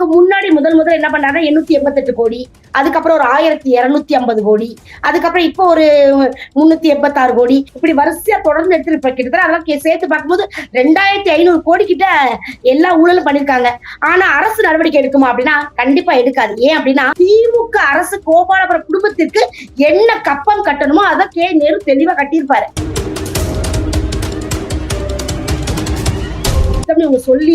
இதுக்கு முன்னாடி முதல் முதல் என்ன பண்ணாங்க? எண்ணூத்தி எண்பத்தெட்டு கோடி. அதுக்கப்புறம் ஒரு ஆயிரத்தி இருநூத்தி ஐம்பது கோடி. அதுக்கப்புறம் இப்போ ஒரு முன்னூத்தி எண்பத்தாறு கோடி. இப்படி வரிசையா தொடர்ந்து எடுத்துட்டு கிட்டத்தட்ட அதெல்லாம் சேர்த்து பார்க்கும்போது ரெண்டாயிரத்தி ஐநூறு கோடி கிட்ட எல்லா ஊழலும் பண்ணிருக்காங்க. ஆனா அரசு நடவடிக்கை எடுக்குமா அப்படின்னா கண்டிப்பா எடுக்காது. ஏன் அப்படின்னா திமுக அரசு கோபாலபுரம் குடும்பத்திற்கு என்ன கப்பம் கட்டணுமோ அதை கே. நேரு தெளிவா கட்டியிருப்பாரு. இவங்க சொல்லி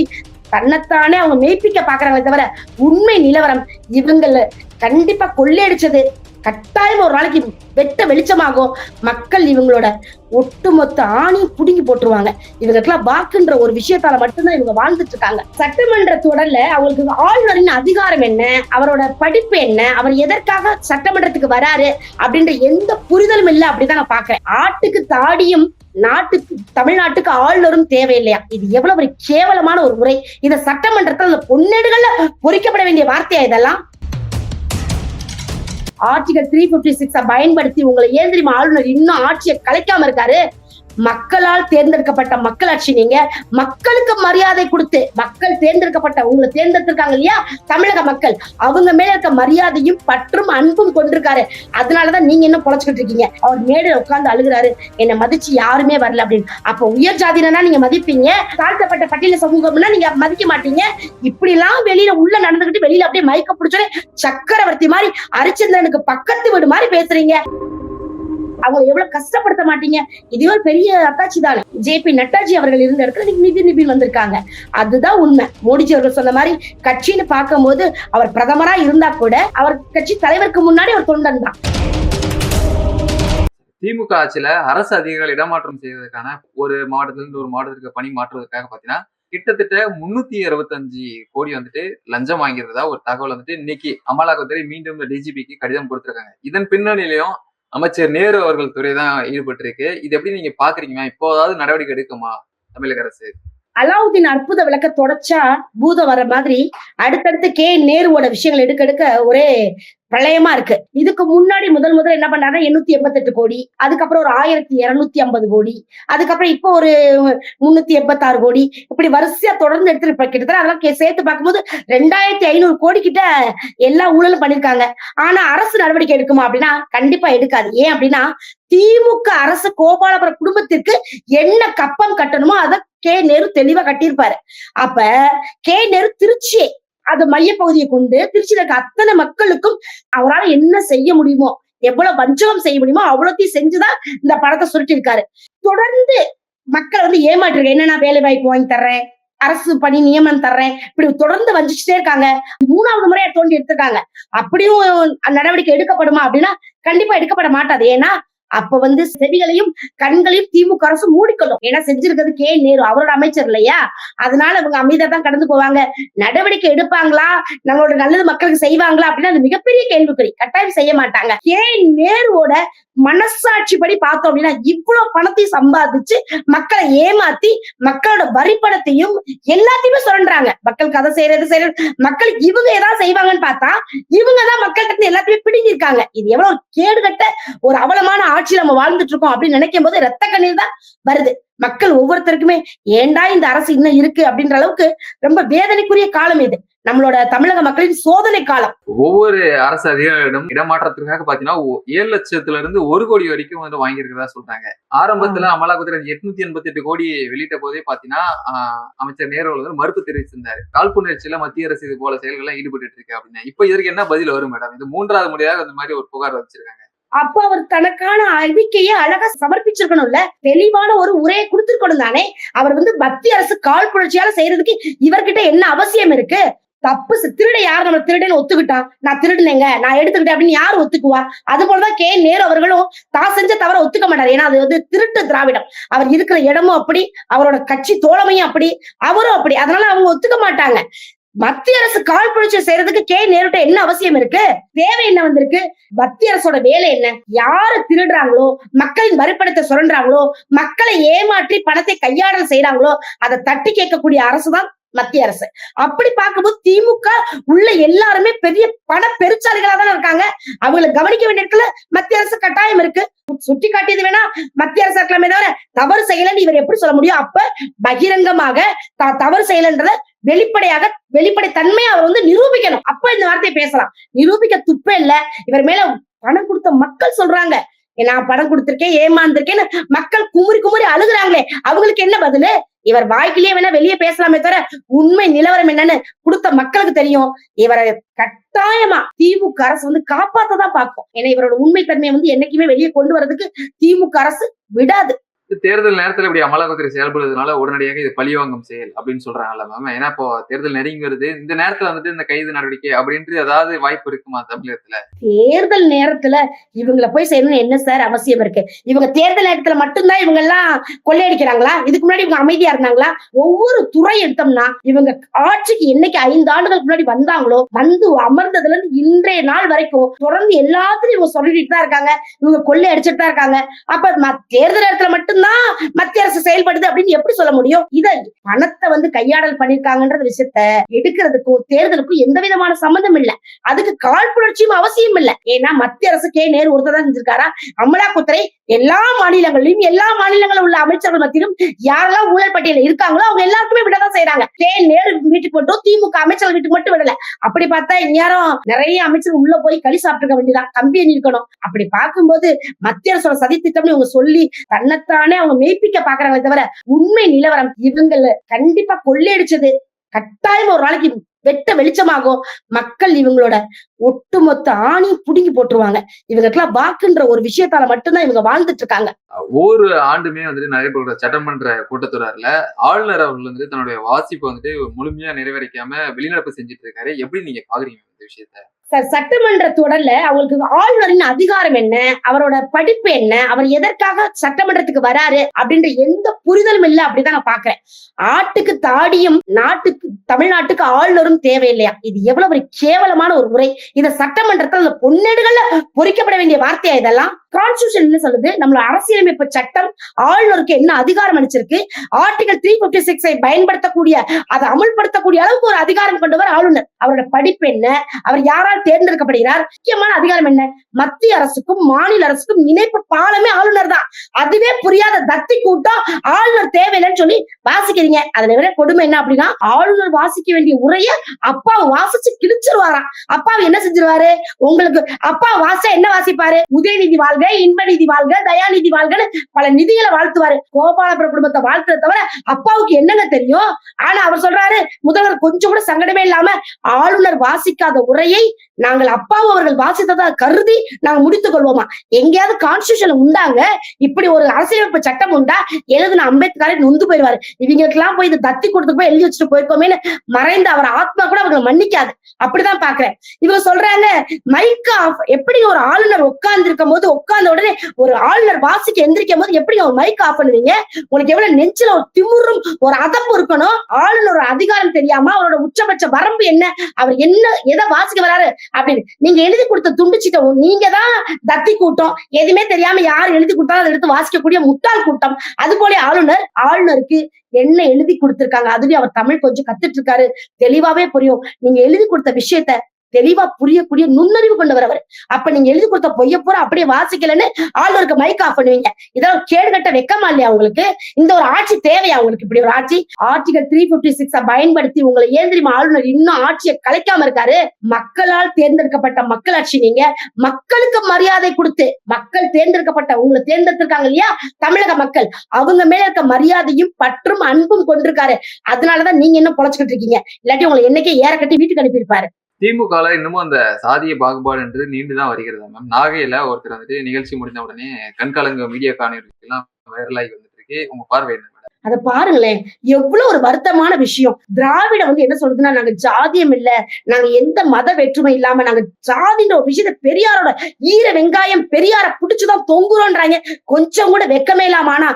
தன்னைத்தானே அவங்க மெய்ப்பிக்க பாக்குறாங்களே தவிர உண்மை நிலவரம் இவங்கள கண்டிப்பா கொள்ளையடிச்சது கட்டாயம் ஒரு நாளைக்கு வெட்ட வெளிச்சமாகும். மக்கள் இவங்களோட ஒட்டுமொத்த ஆணியும் புடுங்கி போட்டுருவாங்க. இவங்களுக்கெல்லாம் வாக்குன்ற ஒரு விஷயத்தால மட்டும்தான் இவங்க வாழ்ந்துட்டு இருக்காங்க சட்டமன்ற தொடர்ல அவங்களுக்கு ஆளுநரின் அதிகாரம் என்ன? அவரோட படிப்பு என்ன? அவர் எதற்காக சட்டமன்றத்துக்கு வராரு? அப்படின்ற எந்த புரிதலும் இல்லை அப்படிதான் நான் பாக்குறேன் ஆட்டுக்கு தாடியும் நாட்டுக்கு தமிழ்நாட்டுக்கு ஆளுநரும் தேவையில்லையா? இது எவ்வளவு ஒரு கேவலமான ஒரு முறை இந்த சட்டமன்றத்தில் அந்த பொன்னேடுகள்ல பொறிக்கப்பட வேண்டிய வார்த்தையா இதெல்லாம்? ஆர்டிகல் த்ரீ பிப்டி சிக்ஸ பயன்படுத்தி உங்களை ஏன் தெரியுமா? ஆளுநர் இன்னும் ஆட்சியை கலைக்காம இருக்காரு. மக்களால் தேர்ந்தெடுக்கப்பட்ட மக்களாட்சி நீங்க மக்களுக்கு மரியாதை கொடுத்து மக்கள் தேர்ந்தெடுக்கப்பட்ட உங்களை தேர்ந்தெடுத்திருக்காங்க இல்லையா? தமிழக மக்கள். அவங்க மேல இருக்க மரியாதையும் பற்றும் அன்பும் கொண்டிருக்காரு. அதனாலதான் நீங்க என்ன பொழைச்சுக்கிட்டு இருக்கீங்க. அவர் மேடையில உட்கார்ந்து அழுகுறாரு. என்னை மதிச்சு யாருமே வரல அப்படின்னு. அப்ப உயர் ஜாதினா நீங்க மதிப்பீங்க. தாழ்த்தப்பட்ட பட்டியல சமூகம்னா நீங்க மதிக்க மாட்டீங்க. இப்படி எல்லாம் வெளியில உள்ள நடந்துகிட்டு வெளியில அப்படியே மயக்க பிடிச்சோட சக்கரவர்த்தி மாதிரி அரிச்சந்திரனுக்கு பக்கத்து வீடு மாதிரி பேசுறீங்க. அவங்க எவ்வளவு கஷ்டப்படுத்த மாட்டீங்க? இதுவே ஒரு பெரிய அத்தாட்சி தானே. ஜே பி நட்டாஜி அவர்கள் இருந்த இடத்துல நிதி நிபின் வந்திருக்காங்க. அதுதான் உண்மை. மோடிஜி அவர்கள் சொன்ன மாதிரி கட்சின்னு பார்க்கும்போது அவர் பிரதமரா இருந்தா கூட அவர் கட்சி தலைவருக்கு முன்னாடி ஒரு தொண்டன் தான். திமுக ஆட்சியில அரசு அதிகாரிகள் இடமாற்றம் செய்வதற்கான ஒரு மாவட்டத்திலிருந்து ஒரு மாவட்டத்திற்கு பணி மாற்றுவதற்காக பாத்தீங்கன்னா கிட்டத்தட்ட முன்னூத்தி அறுபத்தஞ்சு கோடி வந்துட்டு லஞ்சம் வாங்கிறதா ஒரு தகவல் வந்துட்டு இன்னைக்கு அமலாக்கத்துறை மீண்டும் டிஜிபிக்கு கடிதம் கொடுத்திருக்காங்க. இதன் பின்னணியிலையும் அமைச்சர் நேரு அவர்கள் துறை தான் ஈடுபட்டிருக்கு. இது எப்படி நீங்க பாக்குறீங்க? இப்போ ஏதாவது நடவடிக்கை எடுக்குமா தமிழக அரசு? அலாவுதீன் அற்புத விளக்க தொடச்சா பூதம் வர மாதிரி அடுத்தடுத்து கே. நேருவோட விஷயங்கள் எடுக்க எடுக்க ஒரே பிரளயமா இருக்கு. இதுக்கு முன்னாடி முதல் முதல் என்ன பண்ணாங்க எண்ணூத்தி எண்பத்தெட்டு கோடி அதுக்கப்புறம் ஒரு ஆயிரத்தி இருநூத்தி ஐம்பது கோடி அதுக்கப்புறம் இப்போ ஒரு முன்னூத்தி எண்பத்தாறு கோடி இப்படி வரிசையா தொடர்ந்து எடுத்துட்டு இப்ப கிட்டத்தட்ட அதெல்லாம் சேர்த்து பார்க்கும்போது ரெண்டாயிரத்தி ஐநூறு கோடி கிட்ட எல்லா ஊழலும் பண்ணிருக்காங்க. ஆனா அரசு நடவடிக்கை எடுக்குமா அப்படின்னா கண்டிப்பா எடுக்காது. ஏன் அப்படின்னா திமுக அரசு கோபாலபுரம் குடும்பத்திற்கு என்ன கப்பம் கட்டணுமோ அதை கே. நேரு தெளிவா கட்டியிருப்பாரு. அப்ப கே. நேரு திருச்சி அது மையப்பகுதியை கொண்டு திருச்சியில இருக்க அத்தனை மக்களுக்கும் அவரால் என்ன செய்ய முடியுமோ எவ்வளவு வஞ்சகம் செய்ய முடியுமோ அவ்வளோத்தையும் செஞ்சுதான் இந்த படத்தை சுருட்டி இருக்காரு தொடர்ந்து மக்கள் வந்து ஏமாற்றிருக்க என்னன்னா வேலை வாய்ப்பு வாங்கி தர்றேன் அரசு பணி நியமனம் தர்றேன் இப்படி தொடர்ந்து வஞ்சிச்சுட்டே இருக்காங்க. மூணாவது முறையா தோண்டி எடுத்திருக்காங்க. அப்படியும் நடவடிக்கை எடுக்கப்படுமா அப்படின்னா கண்டிப்பா எடுக்கப்பட மாட்டாது. ஏன்னா அப்ப வந்து செவிகளையும் கண்களையும் திமுக அரசு மூடிக்கணும் ஏன்னா செஞ்சிருக்கிறது கே. நேரு அவரோட அமைச்சர் இல்லையா? அதனால அவங்க அமைதியா தான் கடந்து போவாங்க. நடவடிக்கை எடுப்பாங்களா? நம்மளோட நல்லது மக்களுக்கு செய்வாங்களா? அப்படின்னா அது மிகப்பெரிய கேள்விக்குறி. கட்டாயம் செய்ய மாட்டாங்க. கே. நேருவோட மனசாட்சி படி பார்த்தோம் அப்படின்னா இவ்வளவு பணத்தையும் சம்பாதிச்சு மக்களை ஏமாத்தி மக்களோட வரிப்பணத்தையும் எல்லாத்தையுமே சுரண்டுறாங்க. மக்களுக்கு அதை செய்யறது செய்யறது. மக்களுக்கு இவங்க ஏதாவது செய்வாங்கன்னு பார்த்தா இவங்க தான் மக்கள்கிட்ட இருந்து எல்லாத்தையுமே பிடிங்கிருக்காங்க இது எவ்வளவு கேடுகட்ட ஒரு அவலமான ஆட்சி நம்ம வாழ்ந்துட்டு இருக்கோம் அப்படின்னு நினைக்கும் போது ரத்த கண்ணீர் தான் வருது. மக்கள் ஒவ்வொருத்தருக்குமே ஏண்டா இந்த அரசு இன்னும் இருக்கு அப்படின்ற அளவுக்கு ரொம்ப வேதனைக்குரிய காலம் இது. நம்மளோட தமிழக மக்களின் சோதனை காலம். ஒவ்வொரு அரசு அதிகாரிகளிடம் இடமாற்றத்திற்காக பாத்தீங்கன்னா ஏழு லட்சத்துல இருந்து ஒரு கோடி வரைக்கும் வந்து வாங்கியிருக்கிறதா சொல்றாங்க. ஆரம்பத்துல அமலாக்கத்துறை எட்நூத்தி எண்பத்தி எட்டு கோடி வெளியிட்ட போதே பாத்தீங்கன்னா அமைச்சர் நேரு அவர்கள் வந்து மறுப்பு தெரிவிச்சிருந்தாரு. காழ்ப்புணர்ச்சியில மத்திய அரசு இது போல செயல்கள்லாம் ஈடுபட்டு இருக்கு அப்படின்னு. இப்ப இதற்கு என்ன பதில் வரும் மேடம் இது மூன்றாவது முறையாக இந்த மாதிரி ஒரு புகார் வச்சிருக்காங்க. அப்ப அவர் தனக்கான அறிக்கையை அழகா சமர்ப்பிச்சிருக்கணும்ல? தெளிவான ஒரு உரையை கொடுத்திருக்கணும் தானே? அவர் வந்து மத்திய அரசு கால் புணர்ச்சியால செய்யறதுக்கு இவர்கிட்ட என்ன அவசியம் இருக்கு? தப்பு திருட யார் நம்ம திருடன்னு ஒத்துக்கிட்டான் நான் திருடுனேங்க நான் எடுத்துக்கிட்டேன் அப்படின்னு யார் ஒத்துக்குவா? அது போலதான் கே. நேரு அவர்களும் தான் செஞ்ச தவிர ஒத்துக்க மாட்டார். ஏன்னா அது வந்து திருட்டு திராவிடம். அவர் இருக்கிற இடமும் அப்படி அவரோட கட்சி தோழமையும் அப்படி அவரும் அப்படி. அதனால அவங்க ஒத்துக்க மாட்டாங்க. மத்திய அரசு கால் புணர்ச்சி செய்யறதுக்கு கே நேருட்ட என்ன அவசியம் இருக்கு? தேவை என்ன வந்திருக்கு? மத்திய அரசோட வேலை என்ன? யாரு திருடுறாங்களோ மக்களின் வரிப்பணத்தை சுரண்டாங்களோ மக்களை ஏமாற்றி பணத்தை கையாடல் செய்யறாங்களோ அதை தட்டி கேட்கக்கூடிய அரசுதான் மத்திய அரசு. அப்படி பார்க்கும்போது திமுக உள்ள எல்லாருமே பெரிய பண பெருச்சாலிகளா தானே இருக்காங்க. அவங்களை கவனிக்க வேண்டிய இடத்துல மத்திய அரசு கட்டாயம் இருக்கு. சுட்டி காட்டியது வேணா மத்திய அரசு இருக்கலாமே தவிர தவறு செய்யலன்னு இவர் எப்படி சொல்ல முடியும்? அப்ப பகிரங்கமாக தவறு செய்யலன்றத வெளிப்படையாக வெளிப்படை தன்மையை அவர் வந்து நிரூபிக்கணும். அப்ப இந்த வார்த்தையை பேசலாம். நிரூபிக்க துப்பே இல்ல. இவர் மேல பணம் கொடுத்த மக்கள் சொல்றாங்க. நான் பணம் கொடுத்திருக்கேன் ஏமாந்திருக்கேன்னு மக்கள் குமுறி குமுறி அழுகுறாங்களே. அவங்களுக்கு என்ன பதிலு? இவர் வாய்க்கிலேயே வேணா வெளியே பேசலாமே தவிர உண்மை நிலவரம் என்னன்னு கொடுத்த மக்களுக்கு தெரியும். இவரை கட்டாயமா திமுக அரசு வந்து காப்பாத்ததான் பார்க்கும். ஏன்னா இவரோட உண்மை தன்மையை வந்து என்னைக்குமே வெளியே கொண்டு வர்றதுக்கு திமுக அரசு விடாது. தேர்தல் நேரத்துல இப்படி அமலாக்கத்துறை செயல்படுறதுனால உடனடியாக இது பழிவாங்கும் செயல் அப்படின்னு சொல்றாங்கல்ல மேம் ஏன்னா இப்போ தேர்தல் நெருங்கி வருது இந்த நேரத்துல வந்துட்டு இந்த கைது நடவடிக்கை அப்படின்ட்டு ஏதாவது வாய்ப்பு இருக்குமா தமிழகத்துல? தேர்தல் நேரத்துல இவங்களை போய் செய்யணும்னு என்ன சார் அவசியம் இருக்கு? இவங்க தேர்தல் நேரத்துல மட்டும்தான் இவங்க எல்லாம் கொள்ளையடிக்கிறாங்களா? இதுக்கு முன்னாடி இவங்க அமைதியா இருந்தாங்களா? ஒவ்வொரு துறை எடுத்தோம்னா இவங்க ஆட்சிக்கு என்னைக்கு ஐந்து ஆண்டுகளுக்கு முன்னாடி வந்தாங்களோ வந்து அமர்ந்ததுல இருந்து இன்றைய நாள் வரைக்கும் தொடர்ந்து எல்லாத்துலயும் இவங்க சொல்லிட்டு தான் இருக்காங்க. இவங்க கொள்ளை அடிச்சுட்டு தான் இருக்காங்க. அப்ப தேர்தல் நேரத்துல மட்டும் மட்டும்தான் மத்திய அரசு செயல்படுது அப்படின்னு எப்படி சொல்ல முடியும்? இத பணத்தை வந்து கையாடல் பண்ணிருக்காங்கன்ற விஷயத்த எடுக்கிறதுக்கும் தேர்தலுக்கும் எந்த விதமான சம்மந்தம் இல்ல. அதுக்கு காழ்ப்புணர்ச்சியும் அவசியம் இல்ல. ஏன்னா மத்திய அரசு கே நேரு ஒருத்தர் தான் செஞ்சிருக்காரா? அமலாக்கத்துறை எல்லா மாநிலங்களிலும் எல்லா மாநிலங்களில் உள்ள அமைச்சர்கள் மத்தியிலும் யாரெல்லாம் ஊழல் பட்டியல இருக்காங்களோ அவங்க எல்லாருக்குமே விடதான் செய்யறாங்க கே நேரு வீட்டுக்கு மட்டும் திமுக அமைச்சர்கள் வீட்டுக்கு மட்டும் விடல? அப்படி பார்த்தா இந்நேரம் நிறைய அமைச்சர் உள்ள போய் களி சாப்பிட்டுக்க வேண்டியதான் கம்பி இருக்கணும்? அப்படி பார்க்கும்போது மத்திய அரசோட சதி திட்டம்னு இவங்க சொல்லி தன்னைத்தானே அவங்க மெய்ப்பிக்க பாக்குறாங்களே தவிர உண்மை நிலவரம் இவங்கள கண்டிப்பா கொள்ளையடிச்சது கட்டாயம் ஒரு நாளைக்கு வெட்ட வெளிச்சமாகும். மக்கள் இவங்களோட ஒட்டுமொத்த ஆணி புடுங்கி போட்டுருவாங்க. இவங்களுக்கெல்லாம் வாக்குன்ற ஒரு விஷயத்தால மட்டும்தான் இவங்க வாழ்ந்துட்டு இருக்காங்க ஒவ்வொரு ஆண்டுமே வந்துட்டு நடைபெற சட்டமன்ற கூட்டத்தொடர்ல ஆளுநர் அவர்கள் வந்துட்டு தன்னுடைய வாசிப்பை வந்துட்டு முழுமையா நிறைவேறிக்காம வெளிநடப்பு செஞ்சுட்டு இருக்காரு. எப்படி நீங்க பாக்குறீங்க இந்த விஷயத்த? சட்டமன்ற தொடர்ல அவங்களுக்கு ஆளுநரின் அதிகாரம் என்ன? அவரோட படிப்பு என்ன? அவர் எதற்காக சட்டமன்றத்துக்கு வராரு? அப்படின்ற எந்த புரிதலும் இல்லை அப்படிதான் நான் பாக்குறேன். ஆட்டுக்கு தாடியும் நாட்டுக்கு தமிழ்நாட்டுக்கு ஆளுநரும் தேவையில்லையா? இது எவ்வளவு ஒரு கேவலமான ஒரு முறை இத சட்டமன்றத்தை அந்த பொன்னேடுகள்ல பொறிக்கப்பட வேண்டிய வார்த்தையா இதெல்லாம்? கான்ஸ்டியூஷன் என்ன சொல்லுது? நம்மள அரசியலமைப்பு சட்டம் ஆளுநருக்கு என்ன அதிகாரம் அளிச்சிருக்கு? ஆர்டிகல் த்ரீ பிப்டி சிக்ஸை பயன்படுத்தக்கூடிய அதை அமல்படுத்தக்கூடிய அளவுக்கு ஒரு அதிகாரம் கொண்டவர் ஆளுநர். அவரோட படிப்பு என்ன? அவர் யாரால் தேர்ந்தெடுக்கப்படுகிறார். முக்கியமான அதிகாரம் என்ன? மத்திய அரசுக்கும் மாநில அரசுக்கும் இணைப்பு பாலமே ஆளுநர் தான். அதுவே புரியாத தத்தி கூட்டம் ஆளுநர் தேவையில்லைன்னு சொல்லி வாசிக்கிறீங்க. அதுல விட கொடுமை என்ன அப்படின்னா ஆளுநர் வாசிக்க வேண்டிய உரைய அப்பா வாசிச்சு கிழிச்சிருவாராம். அப்பா என்ன செஞ்சிருவாரு? உங்களுக்கு அப்பா வாச என்ன வாசிப்பாரு? உதயநிதி வாழ்க இன்பநிதி வாழ்க தயாநிதி வாழ்கன்னு பல நிதிகளை வாழ்த்துவாரு. கோபாலபுர குடும்பத்தை வாழ்த்துறத தவிர அப்பாவுக்கு என்னங்க தெரியும்? ஆனா அவர் சொல்றாரு முதல்வர் கொஞ்சம் கூட சங்கடமே இல்லாம ஆளுநர் வாசிக்காத உரையை நாங்கள் அப்பாவு அவர்கள் வாசித்ததா கருதி நாங்க முடித்துக் கொள்வோமா? எங்கேயாவது கான்ஸ்டியூஷன் உண்டாங்க இப்படி ஒரு அரசியலமைப்பு சட்டம் உண்டா? எழுதுன அம்பேத்கரை நொந்து போயிருவாரு இவங்களுக்கு எல்லாம் போய் இதை தத்தி கொடுத்து போய் எழுதி வச்சுட்டு போயிருக்கோமேன்னு மறைந்த அவர் ஆத்மா கூட அவர்களை மன்னிக்காது. அப்படிதான் பாக்குறேன் இவங்க சொல்றாங்க மைக் ஆஃப் எப்படி ஒரு ஆளுநர் உட்கார்ந்து இருக்கும் போது உட்கார்ந்த உடனே ஒரு ஆளுநர் வாசிக்க எந்திரிக்கும் போது எப்படி அவர் மைக் ஆஃப் பண்ணுவீங்க? உனக்கு எவ்வளவு நெஞ்சில ஒரு திமுறும் ஒரு அதப்பு இருக்கணும்? ஆளுநர் அதிகாரம் தெரியாம அவரோட உச்சபட்ச வரம்பு என்ன? அவர் என்ன எதை வாசிக்க வராரு அப்படின்னு. நீங்க எழுதி கொடுத்த துண்டுச்சிட்ட நீங்க தான் தத்தி கூட்டம். எதுவுமே தெரியாம யார் எழுதி கொடுத்தாலும் அதை எடுத்து வாசிக்கக்கூடிய முட்டாள் கூட்டம். அது போல ஆளுநர் ஆளுநருக்கு என்ன எழுதி கொடுத்திருக்காங்க? அதுலயும் அவர் தமிழ் கொஞ்சம் கத்துட்டு இருக்காரு. தெளிவாவே புரியும். நீங்க எழுதி கொடுத்த விஷயத்த தெளிவா புரியக்கூடிய நுண்ணறிவு கொண்டவர் அவர். அப்ப நீங்க எழுதி கொடுத்த பொய்ய பூரா அப்படியே வாசிக்கலன்னு ஆளுநருக்கு மைக் ஆஃப் பண்ணுவீங்க. இதெல்லாம் கேடுகட்ட வெக்கமா இல்லையா உங்களுக்கு? இந்த ஒரு ஆட்சி தேவையா உங்களுக்கு இப்படி ஒரு ஆட்சி? ஆர்டிகல் த்ரீ பிப்டி சிக்ஸ பயன்படுத்தி உங்களை ஏன் தெரியுமா? ஆளுநர் இன்னும் ஆட்சியை கலைக்காம இருக்காரு. மக்களால் தேர்ந்தெடுக்கப்பட்ட மக்களாட்சி நீங்க. மக்களுக்கு மரியாதை கொடுத்து மக்கள் தேர்ந்தெடுக்கப்பட்ட உங்களை தேர்ந்தெடுத்திருக்காங்க இல்லையா? தமிழக மக்கள். அவங்க மேல இருக்க மரியாதையும் பற்றும் அன்பும் கொண்டிருக்காரு. அதனாலதான் நீங்க என்ன பொழைச்சுக்கிட்டு இருக்கீங்க. இல்லாட்டி உங்களை என்னைக்கே ஏற கட்டி வீட்டுக்கு அனுப்பியிருப்பாரு. திமுகல இன்னமும் அந்த சாதிய பாகுபாடுன்றது நீண்டுதான் வருகிறதா மேம் நாகையில ஒருத்தர் வந்துட்டு நிகழ்ச்சி முடிந்த உடனே கண்கலங்க மீடியா காணொலிகள்லாம் வைரலாகி வந்துட்டு இருக்கு உங்க பார்வை என்ன அதை பாருங்களேன். எவ்வளவு ஒரு வருத்தமான விஷயம். திராவிட வந்து என்ன சொல்றதுன்னா நாங்க ஜாதியம் இல்ல. நாங்க எந்த மத வேற்றுமை இல்லாம நாங்க ஜாதின்ற ஒரு விஷயத்த பெரியாரோட ஈர வெங்காயம் பெரியார புடிச்சுதான் தொங்குறோன்றாங்க. கொஞ்சம் கூட வெக்கமே இல்லாம ஆனா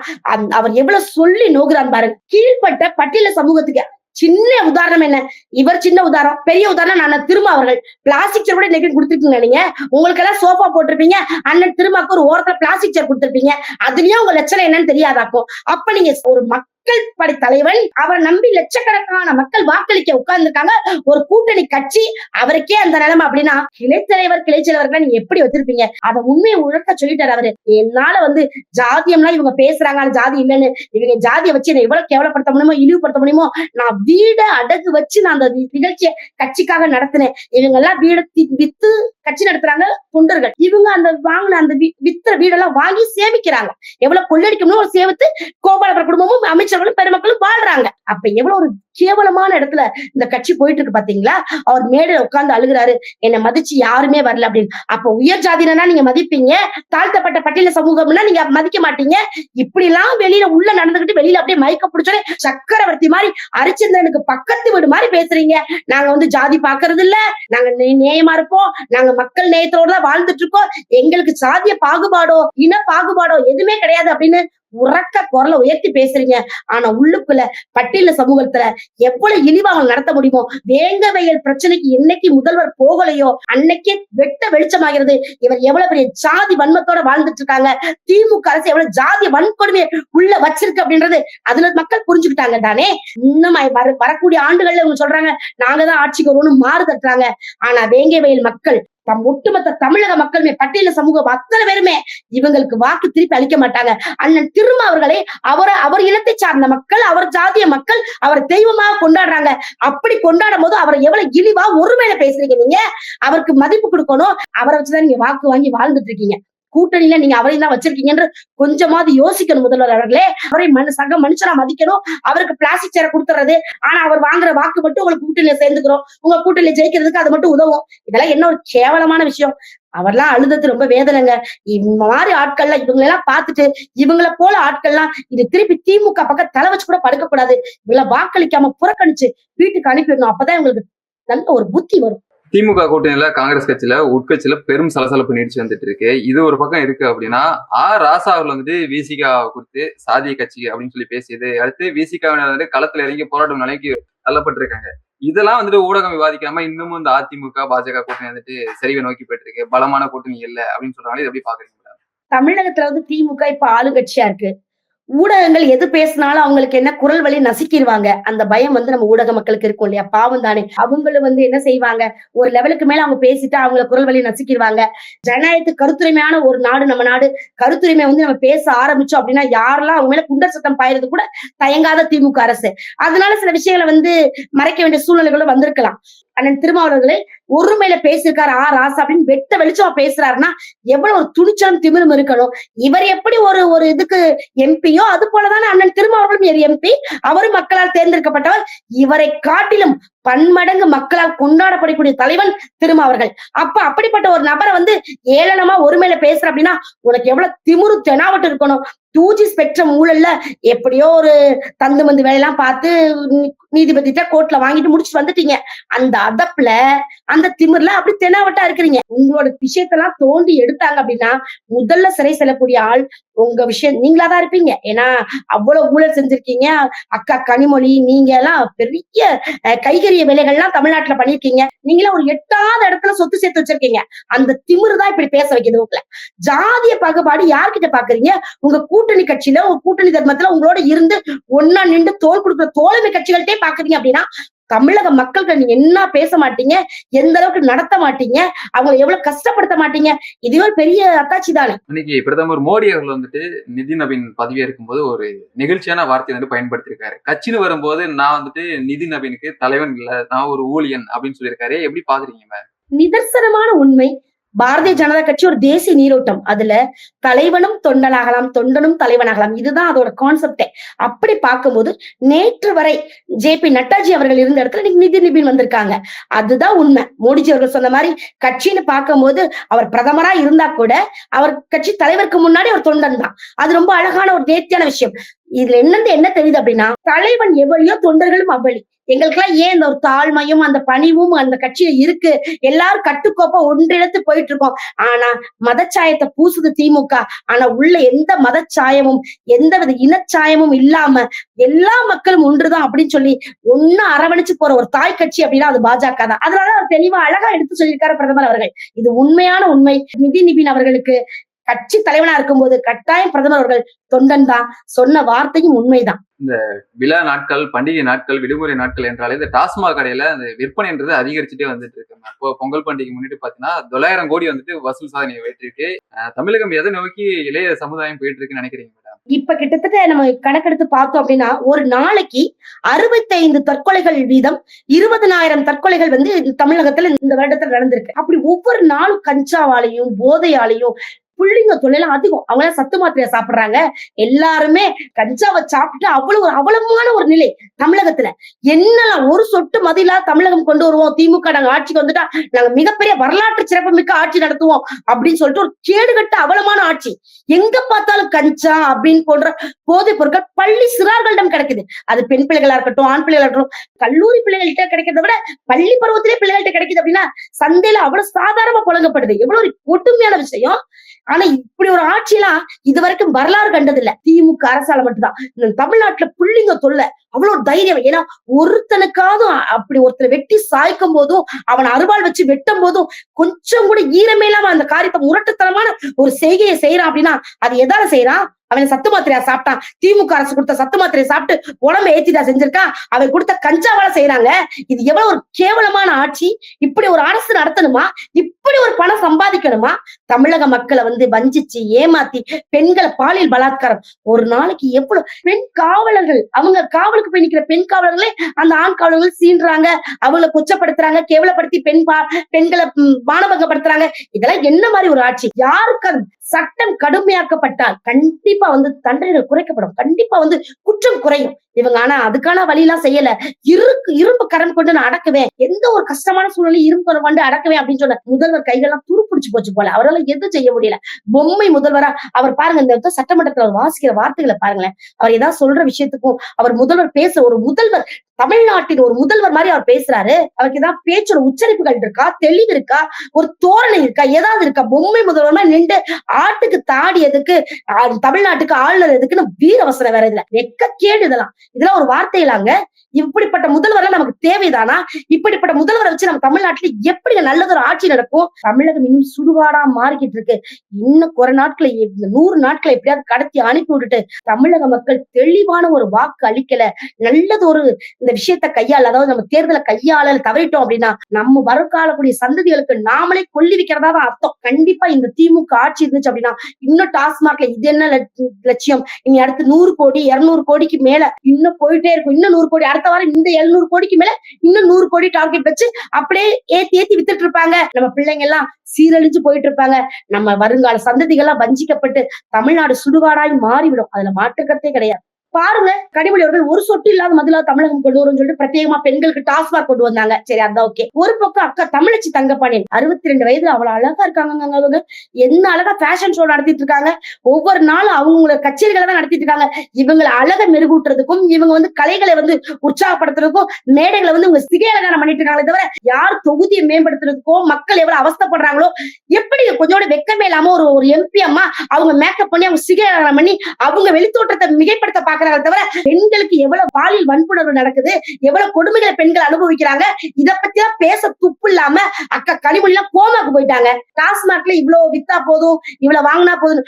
அவர் எவ்வளவு சொல்லி நோக்குறான் பாருங்க. கீழ்பட்ட பட்டியல சமூகத்துக்கு சின்ன உதாரணம் என்ன? இவர் சின்ன உதாரணம். பெரிய உதாரணம் நான் திரும்ப அவர்கள். பிளாஸ்டிக் சேர் கூட இன்னைக்கு கொடுத்துருக்கீங்க நீங்க. உங்களுக்கு எல்லாம் சோஃபா போட்டிருப்பீங்க. அண்ணன் திருமாக்கு ஒரு ஓரத்துல பிளாஸ்டிக் சேர் கொடுத்துருப்பீங்க. அதுலயும் உங்க லட்சணம் என்னன்னு தெரியாதாக்கும் அப்ப. நீங்க ஒரு மக்கள் படை தலைவன். அவரை நம்பி லட்சக்கணக்கான மக்கள் வாக்களிக்க உட்கார்ந்துருக்காங்க. ஒரு கூட்டணி கட்சி அவருக்கே அந்த நிலைமை அப்படின்னா கிளைத்தலைவர் கிளைச்சலவர்கள் நீங்க எப்படி வச்சிருப்பீங்க அதை உண்மையை உழக்க சொல்லிட்டாரு அவரு. என்னால வந்து ஜாதியம்லாம் இவங்க பேசுறாங்க ஜாதி இல்லைன்னு இவங்க ஜாதியை வச்சு என்ன எவ்வளவு கேவலப்படுத்த முடியுமோ இழிவுபடுத்த முடியுமோ நான் வீட அடகு வச்சு நான் அந்த நிகழ்ச்சியை கட்சிக்காக நடத்தினேன். இவங்க எல்லாம் வீட வித்து கட்சி நடத்துறாங்க தொண்டர்கள். இவங்க அந்த வாங்கின அந்த வித்துற வீடெல்லாம் வாங்கி சேமிக்கிறாங்க. எவ்வளவு கொள்ளடிக்கணும் ஒரு சேவித்து கோபாலபுர குடும்பமும் அமைச்சர்களும் பெருமக்களும் வாழ்றாங்க. அப்ப எவ்வளவு ஒரு கேவலமான இடத்துல இந்த கட்சி போயிட்டு இருக்கு பாத்தீங்களா? அவர் மேடையில உட்கார்ந்து அழுகுறாரு. என்னை மதிச்சு யாருமே வரல அப்படின்னு. அப்ப உயர் ஜாதினா நீங்க மதிப்பீங்க? தாழ்த்தப்பட்ட பட்டியல சமூகம்னா நீங்க மதிக்க மாட்டீங்க. இப்படி எல்லாம் வெளியில உள்ள நடந்துகிட்டு வெளியில அப்படியே மயக்க பிடிச்சோட சக்கரவர்த்தி மாதிரி அரிச்சந்திரனுக்கு பக்கத்து வீடு மாதிரி பேசுறீங்க. நாங்க வந்து ஜாதி பாக்குறது இல்ல. நாங்க நியாயமா நேயமா இருப்போம். நாங்க மக்கள் நேயத்தோட தான் வாழ்ந்துட்டு இருக்கோம். எங்களுக்கு சாதிய பாகுபாடோ இன பாகுபாடோ எதுவுமே கிடையாது அப்படின்னு உறக்க குரலை உயர்த்தி பேசுறீங்க. ஆனா உள்ளுக்குள்ள பட்டியல சமூகத்துல எவ்வளவு இழிவா அவங்க நடத்த முடியுமோ வேங்க வயல் பிரச்சனைக்கு என்னைக்கு முதல்வர் போகலையோ அன்னைக்கே வெட்ட வெளிச்சமாகிறது. இவர் எவ்வளவு பெரிய ஜாதி வன்மத்தோட வாழ்ந்துட்டு இருக்காங்க. திமுக அரசு எவ்வளவு ஜாதி வன்கொடுமையை உள்ள வச்சிருக்கு அப்படின்றது அதுல மக்கள் புரிஞ்சுக்கிட்டாங்க தானே? இன்னும் வர வரக்கூடிய ஆண்டுகள்ல இவங்க சொல்றாங்க நாங்க தான் ஆட்சிக்கு வருவோம்னு மாறு தட்டுறாங்க. ஆனா வேங்கை வயல் மக்கள் தம் ஒட்டுமொத்த தமிழக மக்களுமே பட்டியல சமூகம் அத்தனை பேருமே இவங்களுக்கு வாக்கு திருப்பி அளிக்க மாட்டாங்க. அண்ணன் திரும்ப அவர்களை அவரை அவர் இனத்தை சார்ந்த மக்கள் அவர் ஜாதிய மக்கள் அவர் தெய்வமாக கொண்டாடுறாங்க. அப்படி கொண்டாடும் போது அவரை எவ்வளவு இழிவா ஒருமையில பேசுறீங்க நீங்க? அவருக்கு மதிப்பு கொடுக்கணும். அவரை வச்சுதான் நீங்க வாக்கு வாங்கி வாழ்ந்துட்டு இருக்கீங்க. கூட்டணியில நீங்க அவரையும் தான் வச்சிருக்கீங்கன்னு கொஞ்சமாவது யோசிக்கணும் முதல்வர் அவர்களே. அவரை மனு சக மனுஷனா மதிக்கணும். அவருக்கு பிளாஸ்டிக் சேரை கொடுத்துறது ஆனா அவர் வாங்குற வாக்கு மட்டும் உங்களுக்கு கூட்டணியில சேர்ந்துக்கிறோம். உங்க கூட்டணியில ஜெயிக்கிறதுக்கு அது மட்டும் உதவும். இதெல்லாம் என்ன ஒரு கேவலமான விஷயம். அவர்லாம் அழுதது ரொம்ப வேதனைங்க. இந்த மாதிரி ஆட்கள்லாம் இவங்களை எல்லாம் பார்த்துட்டு இவங்கள போல ஆட்கள்லாம் இது திருப்பி திமுக பக்கம் தலை வச்சு கூட படுக்க கூடாது இவங்கள வாக்களிக்காம புறக்கணிச்சு வீட்டுக்கு அனுப்பிடணும் அப்பதான் இவங்களுக்கு நல்ல ஒரு புத்தி வரும். திமுக கூட்டணியில காங்கிரஸ் கட்சியில உட்கட்சியில பெரும் சலசலப்பு நீடிச்சு வந்துட்டு இருக்கு. இது ஒரு பக்கம் இருக்கு அப்படின்னா ஆ ராசா அவர்கள் வந்துட்டு விசிகா குறித்து சாதிய கட்சி அப்படின்னு சொல்லி பேசியது. அடுத்து விசிகாவினர் வந்து களத்துல இறங்கி போராட்டம் நிலைக்கு தள்ளப்பட்டிருக்காங்க. இதெல்லாம் வந்துட்டு ஊடகம் விவாதிக்காம இன்னமும் இந்த அதிமுக பாஜக கூட்டணி வந்துட்டு சரிவை நோக்கி போயிட்டு இருக்கு. பலமான கூட்டணி இல்ல அப்படின்னு சொல்றாங்க இது எப்படி பாக்குறீங்க தமிழகத்துல வந்து திமுக இப்ப ஆளுங்கட்சியா இருக்கு. ஊடகங்கள் எது பேசினாலும் அவங்களுக்கு என்ன குரல் வழி நசுக்கிடுவாங்க அந்த பயம் வந்து நம்ம ஊடக மக்களுக்கு இருக்கும் இல்லையா? பாவம் தானே. அவங்களும் வந்து என்ன செய்வாங்க? ஒரு லெவலுக்கு மேல அவங்க பேசிட்டு அவங்கள குரல் வழி நசுக்கிடுவாங்க ஜனநாயகத்து கருத்துரிமையான ஒரு நாடு நம்ம நாடு கருத்துரிமை வந்து நம்ம பேச ஆரம்பிச்சோம் அப்படின்னா யாரெல்லாம் அவங்க மேல குண்டர் சட்டம் பாயிறது கூட தயங்காத திமுக அரசு. அதனால சில விஷயங்களை வந்து மறைக்க வேண்டிய சூழ்நிலைகளும் வந்திருக்கலாம். அண்ணன் திருமாவளவர்களே ஒருமையில பேசியிருக்காரு ஆ ராசா அப்படின்னு வெட்ட வெளிச்சமா பேசுறாருன்னா எவ்வளவு ஒரு துணிச்சலும் திமிரும் இருக்கணும். இவர் எப்படி ஒரு ஒரு இதுக்கு எம்பியோ அது போலதானே அண்ணன் திருமாவளவன் எம்பி அவரும் மக்களால் தேர்ந்தெடுக்கப்பட்டவர். இவரை காட்டிலும் பன்மடங்கு மக்களால் கொண்டாடப்படக்கூடிய தலைவன் திருமாவர்கள் அப்ப அப்படிப்பட்ட ஒரு நபரை வந்து ஏளனமா ஒருமையில பேசுற அப்படின்னா உனக்கு எவ்வளவு திமிரு தெனாவட்டு இருக்கணும். டூ ஜி ஸ்பெக்ட்ரம் ஊழல்ல எப்படியோ ஒரு தந்து மந்து வேலையெல்லாம் பார்த்து நீதிபதி கோர்ட்ல வாங்கிட்டு முடிச்சுட்டு வந்துட்டீங்க. அந்த அதப்புல அந்த திமிர்ல அப்படி தெனாவட்டா இருக்கிறீங்க. உங்களோட விஷயத்தெல்லாம் தோண்டி எடுத்தாங்க அப்படின்னா முதல்ல சிறை செல்லக்கூடிய ஆள் உங்க விஷயம் நீங்களா தான் இருப்பீங்க. ஏன்னா அவ்வளவு ஊழல் செஞ்சிருக்கீங்க. அக்கா கனிமொழி நீங்க எல்லாம் பெரிய கைகறிய கைகரிய வேலைகள்லாம் தமிழ்நாட்டுல பண்ணிருக்கீங்க நீங்களா ஒரு எட்டாவது இடத்துல சொத்து சேர்த்து வச்சிருக்கீங்க. அந்த திமிர் தான் இப்படி பேச வைக்கிறது உங்களை. ஜாதிய பாகுபாடு யார்கிட்ட பாக்குறீங்க? உங்க கூட்டணி கட்சியில உங்க கூட்டணி தர்மத்துல உங்களோட இருந்து ஒன்னா நின்று தோல் கொடுக்குற தோழமை கட்சிகள்கிட்டே பாக்குறீங்க அப்படின்னா தமிழக மக்கள்கிட்ட நீங்க என்ன பேச மாட்டீங்க எந்த அளவுக்கு நடத்த மாட்டீங்க அவங்களை எவ்வளவு கஷ்டப்படுத்த மாட்டீங்க இதுவே ஒரு பெரிய அத்தாட்சி தானே. இன்னைக்கு பிரதமர் மோடி அவர்கள் வந்துட்டு நிதி நவீன் பதவி இருக்கும்போது ஒரு நெகிழ்ச்சியான வார்த்தையை வந்து பயன்படுத்தியிருக்காரு. கட்சின்னு வரும்போது நான் வந்துட்டு நிதி நவீனுக்கு தலைவன் இல்ல நான் ஒரு ஊழியன் அப்படின்னு சொல்லியிருக்காரு. எப்படி பாக்குறீங்க நிதர்சனமான உண்மை பாரதிய ஜனதா கட்சி ஒரு தேசிய நீரோட்டம். அதுல தலைவனும் தொண்டனாகலாம் தொண்டனும் தலைவனாகலாம். இதுதான் அதோட கான்செப்டே அப்படி பார்க்கும்போது நேற்று வரை ஜே பி நட்டாஜி அவர்கள் இருந்த இடத்துல இன்னைக்கு நிதி நிபின் வந்திருக்காங்க. அதுதான் உண்மை. மோடிஜி அவர்கள் சொன்ன மாதிரி கட்சின்னு பார்க்கும்போது அவர் பிரதமரா இருந்தா கூட அவர் கட்சி தலைவருக்கு முன்னாடி ஒரு தொண்டன் தான் அது ரொம்ப அழகான ஒரு நேர்த்தியான விஷயம். இதுல என்னது என்ன தெரியுது அப்படின்னா தலைவன் எவ்வளியோ தொண்டர்களும் அவ்வளி. எங்களுக்கெல்லாம் ஏன் இந்த ஒரு தாழ்மையும் அந்த பணிவும் அந்த கட்சியில இருக்கு? எல்லாரும் கட்டுக்கோப்பா ஒன்றிழத்து போயிட்டு இருக்கோம் ஆனா மதச்சாயத்தை பூசுது திமுக. ஆனா உள்ள எந்த மதச்சாயமும் எந்த வித இனச்சாயமும் இல்லாம எல்லா மக்களும் ஒன்றுதான் அப்படின்னு சொல்லி ஒன்னும் அரவணைச்சு போற ஒரு தாய் கட்சி அப்படின்னா அது பாஜக தான். அதனால அவர் தெளிவா அழகா எடுத்து சொல்லியிருக்காரு பிரதமர் அவர்கள். இது உண்மையான உண்மை. நிதி நிபின் அவர்களுக்கு கட்சி தலைவனா இருக்கும்போது கட்டாயம் பிரதமர் அவர்கள் தொண்டன் தான். சொன்ன வார்த்தையும் உண்மைதான். விழா நாட்கள் பண்டிகை நாட்கள் விடுமுறை நாட்கள் என்றாலே இந்த டாஸ்மாக் கடையில அந்த விற்பனைன்றது அதிகரிச்சுட்டே வந்துட்டு இருக்கு இப்போ பொங்கல் பண்டிகை முன்னிட்டு பாத்தீங்கன்னா தொள்ளாயிரம் கோடி வந்துட்டு வசூல் சாதனையை வெற்றிருக்கு தமிழகம் எதை நோக்கி இளைய சமுதாயம் போயிட்டு இருக்குன்னு நினைக்கிறீங்க மேடம் இப்ப கிட்டத்தட்ட நம்ம கணக்கெடுத்து பார்த்தோம் அப்படின்னா ஒரு நாளைக்கு அறுபத்தைந்து தற்கொலைகள் வீதம் இருபதனாயிரம் தற்கொலைகள் வந்து இந்த தமிழகத்துல இந்த வருடத்துல நடந்திருக்கு. அப்படி ஒவ்வொரு நாளும் கஞ்சாவாலையும் போதையாலையும் புள்ளிங்க தொழிலாம் அதிகம். அவங்க எல்லாம் சத்து மாத்திரையை சாப்பிடுறாங்க. எல்லாருமே கஞ்சாவை சாப்பிட்டு அவ்வளவு ஒரு அவலமான ஒரு நிலை தமிழகத்துல. என்னெல்லாம் ஒரு சொட்டு மதிலா தமிழகம் கொண்டு வருவோம்? திமுக நாங்க ஆட்சிக்கு வந்துட்டா நாங்க மிகப்பெரிய வரலாற்று சிறப்புமிக்க ஆட்சி நடத்துவோம் அப்படின்னு சொல்லிட்டு ஒரு கேடுகட்ட அவலமான ஆட்சி. எங்க பார்த்தாலும் கஞ்சா அப்படின்னு போன்ற போதைப் பொருட்கள் பள்ளி சிறார்களிடம் கிடைக்குது. அது பெண் பிள்ளைகளா இருக்கட்டும் ஆண் பிள்ளைகளா இருக்கட்டும் கல்லூரி பிள்ளைகள்கிட்ட கிடைக்கிறத விட பள்ளி பருவத்திலே பிள்ளைகள்கிட்ட கிடைக்குது அப்படின்னா சந்தையில அவ்வளவு சாதாரணமா புழங்கப்படுது. எவ்வளவு ஒரு கொடுமையான விஷயம். ஆனா இப்படி ஒரு ஆட்சியெல்லாம் இது வரைக்கும் வரலாறு கண்டது இல்ல திமுக அரசால மட்டும்தான். தமிழ்நாட்டுல புள்ளிங்க தொல்லை. அவ்வளவு தைரியம். ஏன்னா ஒருத்தனுக்காவது அப்படி ஒருத்தரை வெட்டி சாய்க்கும் போதும் அவன் அருவாள் வச்சு வெட்டும் போதும் கொஞ்சம் கூட ஈரமே இல்லாம அந்த காரியத்தை முரட்டுத்தனமான ஒரு செய்கையை செய்யறான் அப்படின்னா அது எதால செய்யறான்? அவன் சத்து மாத்திரையா சாப்பிட்டான். திமுக அரசு கொடுத்த சத்து மாத்திரையை சாப்பிட்டு உடம்ப ஏத்திதா செஞ்சிருக்கான் அவன் கொடுத்த கஞ்சாவால செய்யறாங்க இது எவ்வளவு ஒரு கேவலமான ஆட்சி. இப்படி ஒரு அரசு நடத்தணுமா? இப்படி ஒரு பணம் சம்பாதிக்கணுமா? தமிழக மக்களை வந்து வஞ்சிச்சு ஏமாத்தி பெண்களை பாலியல் பலாத்காரம். ஒரு நாளைக்கு எவ்வளவு பெண் காவலர்கள் அவங்க காவலுக்கு போய் நிக்கிற பெண் காவலர்களே அந்த ஆண் காவலர்கள் சீன்றாங்க அவங்களை கொச்சப்படுத்துறாங்க கேவலப்படுத்தி பெண் பா பெண்களை மானபங்கப்படுத்துறாங்க இதெல்லாம் என்ன மாதிரி ஒரு ஆட்சி? யாருக்கு சட்டம் கடுமையாக்கப்பட்டால் கண்டிப்பா வந்து தண்டனைகள் குறைக்கப்படும். கண்டிப்பா வந்து குற்றம் குறையும். இவங்க ஆனா அதுக்கான வழி எல்லாம் செய்யல. இருக்கு இரும்பு கரம் கொண்டு நான் அடக்குவேன். எந்த ஒரு கஷ்டமான சூழ்நிலை இரும்பு கரம் கொண்டு அடக்குவேன் அப்படின்னு சொன்ன முதல்வர் கைகள்லாம் துருப்பிடிச்சு போச்சு போல. அவரால் எதுவும் செய்ய முடியல. பொம்மை முதல்வரா அவர் பாருங்க இந்த சட்டமன்றத்தில் சட்டமன்றத்துல வாசிக்கிற வார்த்தைகளை பாருங்களேன். அவர் ஏதாவது சொல்ற விஷயத்துக்கும் அவர் முதல்வர் பேச ஒரு முதல்வர் தமிழ்நாட்டின் ஒரு முதல்வர் மாதிரி அவர் பேசுறாரு. அவருக்கு ஏதாவது பேச்சோட உச்சரிப்புகள் இருக்கா? தெளிவு இருக்கா? ஒரு தோரணை இருக்கா? ஏதாவது இருக்கா? பொம்மை முதல்வர் மாதிரி நின்று ஆட்டுக்கு தாடி எதுக்கு தமிழ்நாட்டுக்கு ஆளுநர் எதுக்குன்னு வீரவசனம் வேற இதுல. வெக்கக்கேடு இதெல்லாம். இதெல்லாம் ஒரு வார்த்தையிலாங்க. இப்படிப்பட்ட முதல்வர்லாம் நமக்கு தேவைதானா? இப்படிப்பட்ட முதல்வரை வச்சு நம்ம தமிழ்நாட்டுல எப்படி நல்லது ஒரு ஆட்சி நடக்கும்? தமிழகம் இன்னும் சுடுகாடா மாறிக்கிட்டு இருக்கு. இன்னும் குறை நாட்களை இந்த நூறு நாட்களை எப்படியாவது கடத்தி அனுப்பி விட்டுட்டு தமிழக மக்கள் தெளிவான ஒரு வாக்கு அளிக்கல. நல்லது ஒரு இந்த விஷயத்த கையாள அதாவது நம்ம தேர்தலை கையாள தவறிட்டோம் அப்படின்னா நம்ம வருங்காலக்கூடிய சந்ததிகளுக்கு நாமளே கொல்லி வைக்கிறதா தான் அர்த்தம். கண்டிப்பா இந்த திமுக ஆட்சி இருந்துச்சு அப்படின்னா இன்னும் டாஸ்மாக்ல இது என்ன லட்சியம்? இனி அடுத்து நூறு கோடி இருநூறு கோடிக்கு மேல இன்னும் போயிட்டே இருக்கும். இன்னும் நூறு கோடி அடுத்த வாரம் இந்த எழுநூறு கோடிக்கு மேல இன்னும் நூறு கோடி டார்கெட் வச்சு அப்படியே ஏத்தி ஏத்தி வித்துட்டு இருப்பாங்க. நம்ம பிள்ளைங்க எல்லாம் சீரழிஞ்சு போயிட்டு இருப்பாங்க. நம்ம வருங்கால சந்ததிகள்லாம் வஞ்சிக்கப்பட்டு தமிழ்நாடு சுடுகாடாய் மாறிவிடும். அதுல மாற்றுக்கத்தே கிடையாது. பாருங்க கனிமொழி அவர்கள் ஒரு சொட்டு இல்லாத மதிலா தமிழகம் கொண்டு வரும்னு சொல்லிட்டு பிரத்யேகமா பெண்களுக்கு டாஸ்மாக் கொண்டு வந்தாங்க. சரி அதான் ஓகே ஒரு பக்கம் அக்கா தமிழச்சி தங்கப்பாண்டியன் அறுபத்தி ரெண்டு வயதுல அவ்வளவு அழகா இருக்காங்க அவங்க. என்ன அழகா ஃபேஷன் ஷோ நடத்திட்டு இருக்காங்க. ஒவ்வொரு நாளும் அவங்களோட கச்சேரிகளை தான் நடத்திட்டு இருக்காங்க. இவங்களை அழகை மெருகூட்டுறதுக்கும் இவங்க வந்து கலைகளை வந்து உற்சாகப்படுத்துறதுக்கும் மேடைகளை வந்து இவங்க சிகை அலங்காரம் பண்ணிட்டு இருக்காங்களே தவிர யார் தொகுதியை மேம்படுத்துறதுக்கோ மக்கள் எவ்வளவு அவஸ்தப்படுறாங்களோ எப்படி கொஞ்சோட வெக்கமே இல்லாம ஒரு ஒரு எம்பி அம்மா அவங்க மேக்கப் பண்ணி அவங்க சிகை அலங்காரம் பண்ணி அவங்க வெளித்தோற்றத்தை மிகைப்படுத்த பாக்குறாங்க தவிர பெண்களுக்கு எவ்வளவு பாலியல் வன்புணர்வு நடக்குது எவ்வளவு கொடுமைகளை பெண்கள் அனுபவிக்கிறாங்க இத பத்தி எல்லாம் பேச துப்பு இல்லாம அக்கா கனிமொழி கோமாக்கு போயிட்டாங்க. டாஸ்மாக்ல இவ்வளவு வித்தா போதும் இவ்வளவு வாங்கினா போதும்.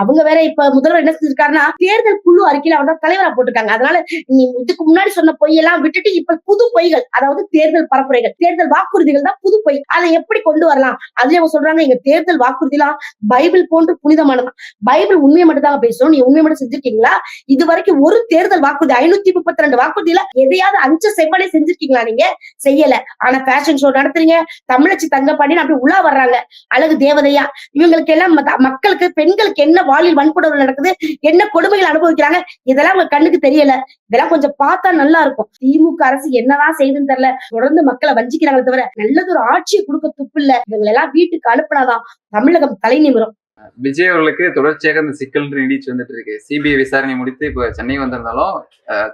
அவங்க வேற இப்ப முதல்வர் என்ன செஞ்சிருக்காருன்னா தேர்தல் குழு அறிக்கையில அவங்க தலைவரா போட்டிருக்காங்க. அதனால நீ இதுக்கு முன்னாடி சொன்ன பொய்யெல்லாம் விட்டுட்டு இப்ப புது பொய்கள் அதாவது தேர்தல் பரப்புரைகள் தேர்தல் வாக்குறுதிகள் தான் புது பொய். அதை எப்படி கொண்டு வரலாம்? அதுல அவங்க சொல்றாங்க எங்க தேர்தல் வாக்குறுதிலாம் பைபிள் போன்று புனிதமானதான் பைபிள் உண்மையை மட்டும் தான் பேசணும் நீ உண்மையை மட்டும் செஞ்சிருக்கீங்களா? இது வரைக்கும் ஒரு தேர்தல் வாக்குறுதி ஐநூத்தி முப்பத்தி ரெண்டு வாக்குறுதியில எதையாவது அஞ்சு செவ்வனே செஞ்சிருக்கீங்களா நீங்க? செய்யல. ஆனா ஃபேஷன் ஷோ நடத்துறீங்க தமிழச்சி தங்கப்பாண்டின்னு அப்படி உலா வர்றாங்க. அழகு தேவதையா. இவங்களுக்கு எல்லாம் மத்த- மக்களுக்கு பெண்களுக்கு என்ன வாலில் வன்புணர்வு நடக்குது என்ன கொடுமைகள் அனுபவிக்கிறாங்க இதெல்லாம் உங்க கண்ணுக்கு தெரியல. இதெல்லாம் கொஞ்சம் பார்த்தா நல்லா இருக்கும். திமுக அரசு என்னதான் செய்துன்னு தெரியல. தொடர்ந்து மக்களை வஞ்சிக்கிறாங்களே தவிர நல்லது ஒரு ஆட்சியை கொடுக்க துப்பு இல்ல. இவங்களை எல்லாம் வீட்டுக்கு அனுப்பினாதான் தமிழகம் தலை நிமிரும். விஜய் அவர்களுக்கு தொடர்ச்சியாக இந்த சிக்கல் நீடிச்சு வந்துட்டு இருக்கு. சிபிஐ விசாரணை முடித்து இப்ப சென்னை வந்திருந்தாலும்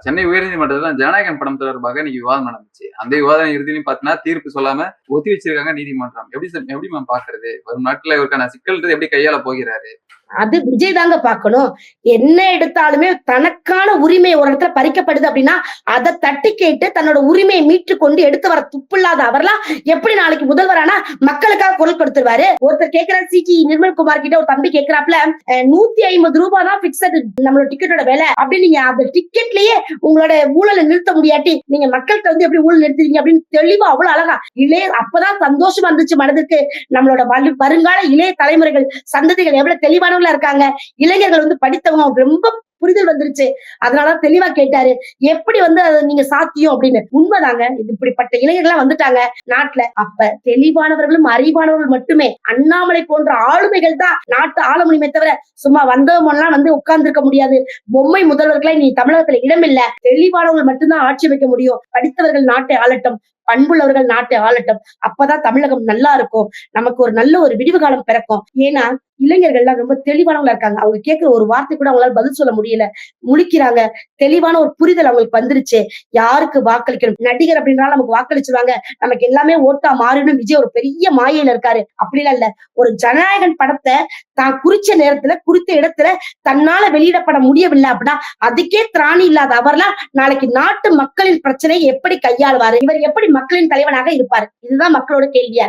சென்னை உயர்நீதிமன்றத்துல ஜனநாயகன் படம் தொடர்பாக இன்னைக்கு விவாதம் நடந்துச்சு. அந்த விவாதம் இறுதியிலும் பாத்தீங்கன்னா தீர்ப்பு சொல்லாம ஒத்தி வச்சிருக்காங்க நீதிமன்றம். எப்படி எப்படி மேம் பாக்குறது? வரும் நாட்கள் இவருக்கான சிக்கல் எப்படி கையாள போகிறாரு? அது விஜய் தாங்க பார்க்கணும். என்ன எடுத்தாலுமே தனக்கான உரிமை ஒரு இடத்துல பறிக்கப்படுது அப்படின்னா அதை தட்டி கேட்டு தன்னோட உரிமையை மீட்டு கொண்டு எடுத்து வர துப்பில்லாத அவர்லாம் எப்படி நாளைக்கு முதல்வரானா மக்களுக்காக குரல் கொடுத்துருவாரு. ஒருத்தர் கேட்கிறாரு சிடி நிர்மல்குமார் கிட்ட ஒரு தம்பி கேட்கிறாப்ல நூத்தி ஐம்பது ரூபாய் தான் பிக்சட் நம்மளோட டிக்கெட்டோட விலை. அப்படி நீங்க அந்த டிக்கெட்லயே உங்களோட ஊழலை நிறுத்த முடியாட்டி நீங்க மக்கள்கிட்ட வந்து எப்படி ஊழல் நிறுத்துறீங்க அப்படின்னு தெளிவா அவ்வளவு அழகா இளைய அப்பதான் சந்தோஷமா இருந்துச்சு மனதுக்கு நம்மளோட வருங்கால இளைய தலைமுறைகள் சந்ததிகள் எவ்வளவு தெளிவான தெளிவானவங்களா இருக்காங்க. இளைஞர்கள் வந்து படித்தவங்க. ரொம்ப புரிதல் வந்துருச்சு. அதனாலதான் தெளிவா கேட்டாரு. எப்படி வந்து அதை நீங்க சாத்தியம் அப்படின்னு? உண்மைதாங்க. இது இப்படிப்பட்ட இளைஞர்கள்லாம் வந்துட்டாங்க. நாட்டுல அப்ப தெளிவானவர்களும் அறிவானவர்கள் மட்டுமே. அண்ணாமலை போன்ற ஆளுமைகள் தான் நாட்டு ஆள முடியுமே தவிர சும்மா வந்தவங்கலாம் வந்து உட்கார்ந்துருக்க முடியாது. பொம்மை முதல்வர்களை நீ தமிழகத்துல இடமில்ல. தெளிவானவர்கள் மட்டும்தான் ஆட்சி வைக்க முடியும். படித்தவர்கள் நாட்டை ஆளட்டும். பண்புள்ளவர்கள் நாட்டை ஆளட்டும். அப்பதான் தமிழகம் நல்லா இருக்கும். நமக்கு ஒரு நல்ல ஒரு விடிவு காலம் பிறக்கும். ஏன்னா இளைஞர்கள்லாம் ரொம்ப தெளிவானவங்களா இருக்காங்க. அவங்க கேட்கிற ஒரு வார்த்தை கூட அவங்களால பதில் சொல்ல முடியல. முழிக்கிறாங்க. தெளிவான ஒரு புரிதல் அவங்களுக்கு வந்துருச்சு. யாருக்கு வாக்களிக்கணும்? நடிகர் அப்படின்னால நமக்கு வாக்களிச்சிருவாங்க. நமக்கு எல்லாமே ஓட்டா மாறிடும். விஜய் ஒரு பெரிய மாயையில இருக்காரு. அப்படிலாம் இல்ல. ஒரு ஜனநாயகன் படத்தை தான் குறிச்ச நேரத்துல குறித்த இடத்துல தன்னால வெளியிடப்பட முடியவில்லை அப்படின்னா அதுக்கே திராணி இல்லாத அவர்லாம் நாளைக்கு நாட்டு மக்களின் பிரச்சனையை எப்படி கையாளுவாரு? இவர் எப்படி மக்களின் தலைவனாக இருப்பார். இதுதான் மக்களோட கேள்வியா